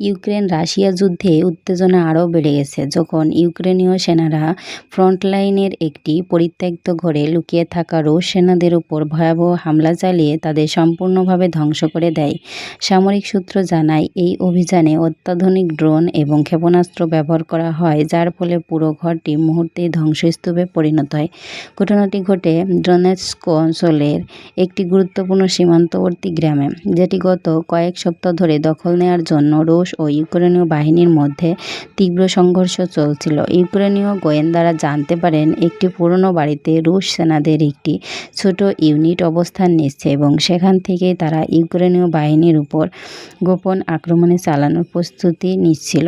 Ukraine Russia যুদ্ধে উত্তেজনা আরও বেড়ে গেছে। যখন ইউক্রেনীয় সেনারা ফ্রন্টলাইনের একটি পরিত্যক্ত ঘরে লুকিয়ে থাকা রুশ সেনাদের উপর ভয়াবহ হামলা চালিয়ে তাদের সম্পূর্ণভাবে ধ্বংস করে দেয়। সামরিক সূত্র জানায়, এই অভিযানে অত্যাধুনিক ড্রোন এবং ক্ষেপণাস্ত্র ব্যবহার করা হয়, যার ফলে পুরো ঘরটি মুহূর্তেই ধ্বংসস্তূপে পরিণত হয়। ঘটনাটি ঘটে ডোনেটস্ক অঞ্চলের একটি গুরুত্বপূর্ণ সীমান্তবর্তী গ্রামে, যেটি গত কয়েক সপ্তাহ ধরে দখল নেওয়ার জন্য রুশ ও ইউক্রেনীয় বাহিনীর মধ্যে তীব্র সংঘর্ষ চলছিল। ইউক্রেনীয় গোয়েন্দারা জানতে পারেন, একটি পুরনো বাড়িতে রুশ সেনাদের একটি ছোট ইউনিট অবস্থান নিচ্ছে এবং সেখান থেকে তারা ইউক্রেনীয় বাহিনীর উপর গোপন আক্রমণে চালানোর প্রস্তুতি নিচ্ছিল।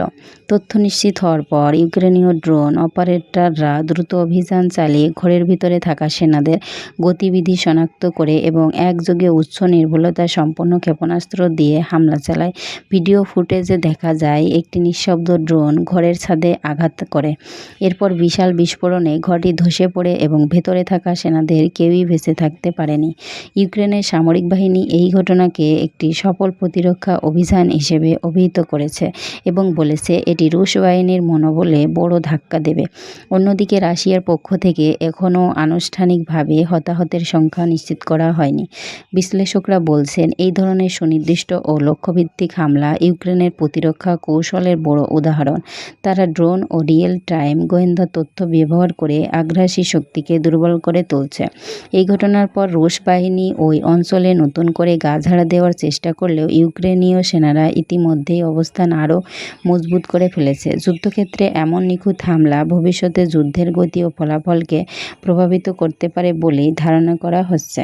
তথ্য নিশ্চিত হওয়ার পর ইউক্রেনীয় ড্রোন অপারেটররা দ্রুত অভিযান চালিয়ে ঘরের ভিতরে থাকা সেনাদের গতিবিধি শনাক্ত করে এবং একযোগে উচ্চ নির্ভুলতা সম্পন্ন ক্ষেপণাস্ত্র দিয়ে হামলা চালায়। ভিডিও ফুটেজে দেখা যায় একটি নিঃশব্দ ড্রোন ঘরের ছাদে আঘাত করে। এরপর বিশাল বিস্ফোরণে ঘরটি ধসে পড়ে এবং ভেতরে থাকা সেনাদের কেউই বেঁচে থাকতে পারেনি। ইউক্রেনের সামরিক বাহিনী এই ঘটনাকে একটি সফল প্রতিরক্ষা অভিযান হিসেবে অভিহিত করেছে এবং বলেছে, এটি রুশ বাহিনীর মনোবলে বড় ধাক্কা দেবে। অন্যদিকে রাশিয়ার পক্ষ থেকে এখনও আনুষ্ঠানিকভাবে হতাহতের সংখ্যা নিশ্চিত করা হয়নি। বিশ্লেষকরা বলছেন, এই ধরনের সুনির্দিষ্ট ও লক্ষ্যভিত্তিক হামলা ইউক্রেনের প্রতিরক্ষা কৌশলের বড় উদাহরণ। তারা ড্রোন ও রিয়েল টাইম গোয়েন্দা তথ্য ব্যবহার করে আগ্রাসী শক্তিকে দুর্বল করে তুলছে। এই ঘটনার পর রুশ বাহিনী ওই অঞ্চলে নতুন করে গাঝাড়া দেওয়ার চেষ্টা করলেও ইউক্রেনীয় সেনারা ইতিমধ্যেই অবস্থান আরও মজবুত করে ফেলেছে। যুদ্ধক্ষেত্রে এমন নিখুঁত হামলা ভবিষ্যতে যুদ্ধের গতি ও ফলাফলকে প্রভাবিত করতে পারে বলেই ধারণা করা হচ্ছে।